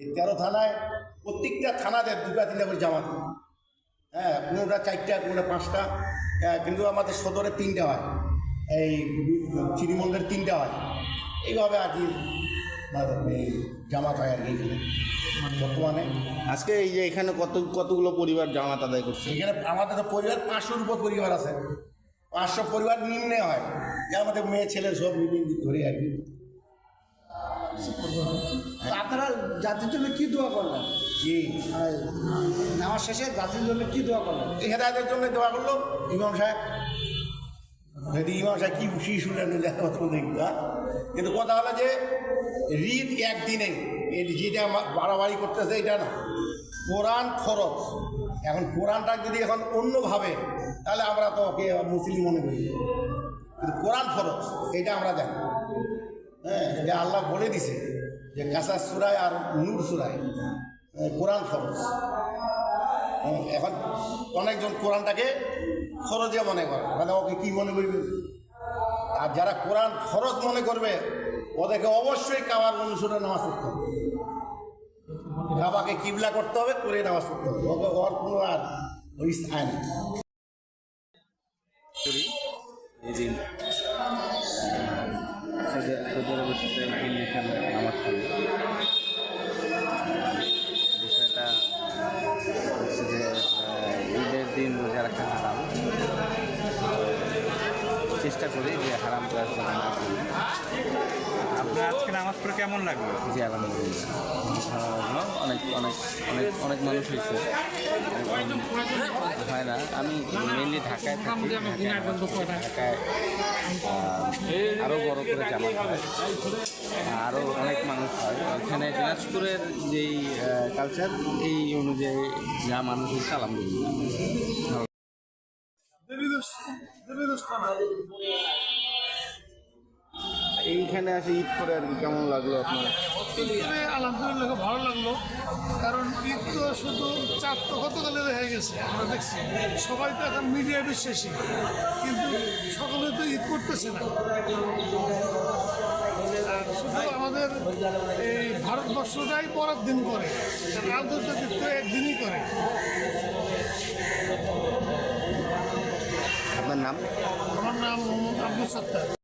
এই তেরো থানায় প্রত্যেকটা থানাতে দুটা তিনটা করে জামাত হ্যাঁ। কোনোটা চারটা কোনোটা পাঁচটা। হ্যাঁ, কিন্তু আমাদের সদরে তিনটা হয়। এই চিনিমন্ডলের তিনটা হয়। এইভাবে আর কি মানে এই জামাত হয় আর কি এখানে। বর্তমানে আজকে এই যে এখানে কত কতগুলো পরিবার জামাত আদায় করছে? এখানে আমাদের তো পরিবার পাঁচশোর উপর পরিবার আছে। পাঁচশো পরিবার নিম্নে হয়। যে আমাদের মেয়ে ছেলে সব মিলিয়ে ধরে আর কি। আপনারা জাতির জন্য কি দোয়া করলেন? জি। নামাজ শেষে জাতির জন্য কি দোয়া করলেন? হেদায়তের জন্য দোয়া করল। ইমাম সাহেব যদি ইমাম সাহেব কি খুশি শুনলেন দেখব হ্যাঁ? কিন্তু কথা হলো যে রিদ একদিনে এই যেটা বাড়াবাড়ি করতেছে এটা না। কোরআন খরচ এখন কোরআনটা যদি এখন অন্যভাবে তাহলে আমরা তো ওকে মুসলিম মনে করি। কিন্তু কোরআন ফরজ এটা আমরা জানি। হ্যাঁ এটা আল্লাহ বলে দিছে। যে কাঁচা সুরায় আর নূর সুরায় কোরআন ফরজ। এখন অনেকজন কোরআনটাকে ফরজে মনে করে। মানে ওকে কি মনে করবে? আর যারা কোরআন ফরজ মনে করবে, ওদেরকে অবশ্যই কাবার অনুসরণে নামাজ পড়তে হবে। কাবাকে কিবলা করতে হবে, করে নামাজ পড়তে হবে। ওকে, ওর কোনো আর ওই নেই। বিষয়টা হচ্ছে যে দিন রোজা রাখা হারাম। চেষ্টা করি যে হারাম কাজ না করি। আজকে নামাজ পড়ে কেমন জি, আলহামদুলিল্লাহ। ভালো অনেক অনেক অনেক অনেক মানুষ হয়েছে। হয় না, আমি মেনলি ঢাকায় থাকি, ঢাকায় আরও বড় করে জামাত হয়। আরও অনেক মানুষ হয়। এখানে দিনাজপুরের যেই কালচার এই অনুযায়ী যা মানুষ হচ্ছে আলহামদুলিল্লাহ। এইখানে আসে ঈদ করে আর কি কেমন লাগল আপনার? ঈদে আলহামদুলিল্লাহ খুব ভালো লাগল কারণ ঈদ তো শুধু চার তো গতকালে হয়ে গেছে আমরা দেখছি। সবাই তো এখন মিডিয়া বিশ্বাসী কিন্তু সকলে তো ঈদ করতেছে না। আর শুধু আমাদের এই ভারতবর্ষটাই পরের দিন করে আন্তর্জাতিক তো একদিনই করে। আপনার নাম? আমার নাম মোহাম্মদ আব্দুল সত্তার।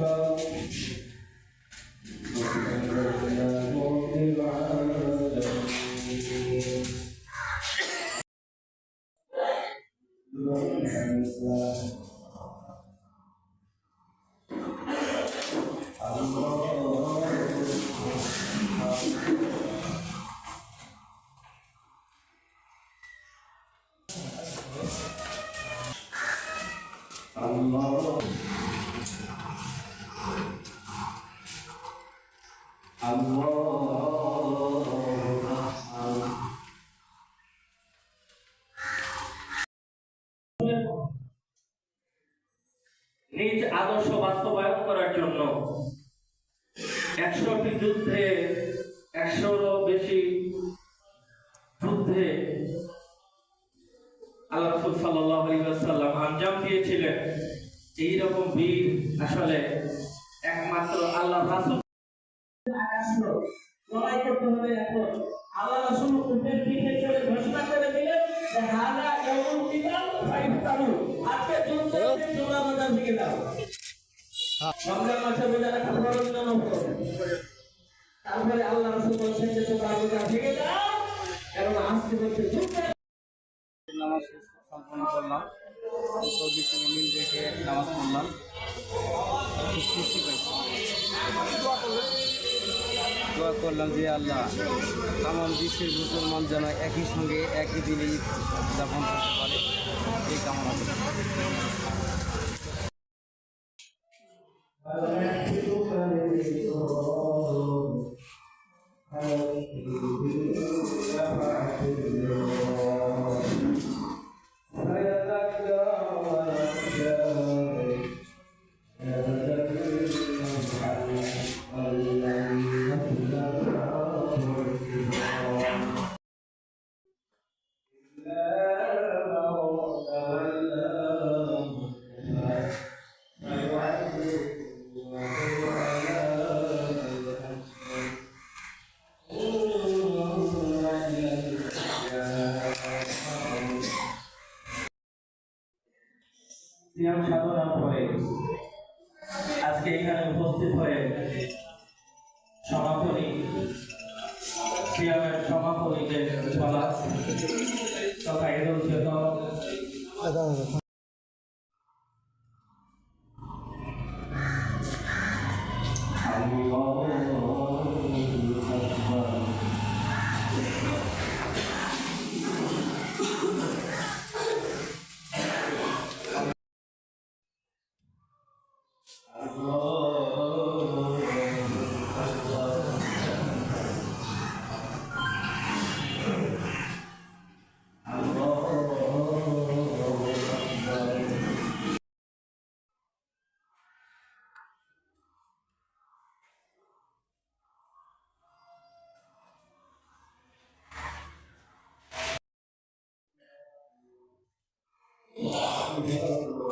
Bye. দিয়েছিলেন এইরকম বীর আসলে একমাত্র আল্লাহ রাসুল। লড়াই করতে হবে এখন আল্লাহ রাসূল উটের পিঠে চড়ে ঘোষণা করে দিলেন যে হাদা ইয়াউমুল কিতাল ফাইফতারু আজকে যুদ্ধ তোমরা বাজার দিকে দাও রমজান মাসে রোজা রাখা ফরজ না নফল তারপরে আল্লাহ রসুল বলছেন যে তোমরা রোজা ভেঙে দাও এবং আসতে বলছে যুদ্ধে নামাজ সম্পন্ন করলাম মিল দেখে নামাজ পড়লাম। খুব খুশি পাইছি করলাম যে আল্লাহ, তামাম বিশ্বের মুসলমান যেন একই সঙ্গে একই দিনে যাপন করতে পারে, এই কামনা করি। সিয়াম সিয়ামের সমাপনীতে বলা তথা ঈদুল 아멘.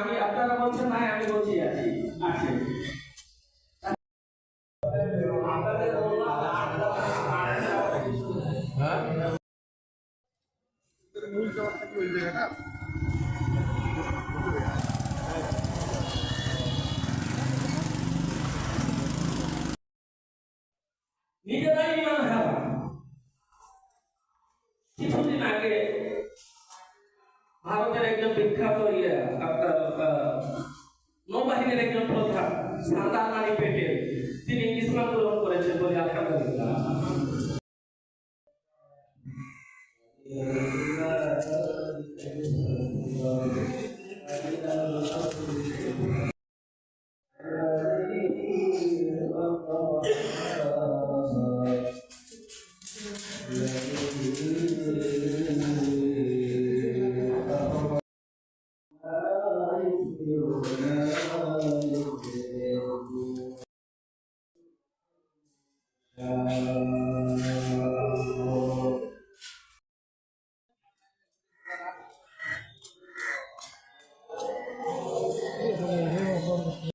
আমি আপনারা বলছেন নাই আমি বলছি আছি আছে। মূল জবাবটা কি ওই জায়গাটা? ভারতের একজন বিখ্যাত ইয়ে আপনার নৌবাহিনীর একজন প্রধান সান্দার মানি পেটেল। তিনি ইসলাম গ্রহণ করেছেন বলে আলহামদুলিল্লাহ।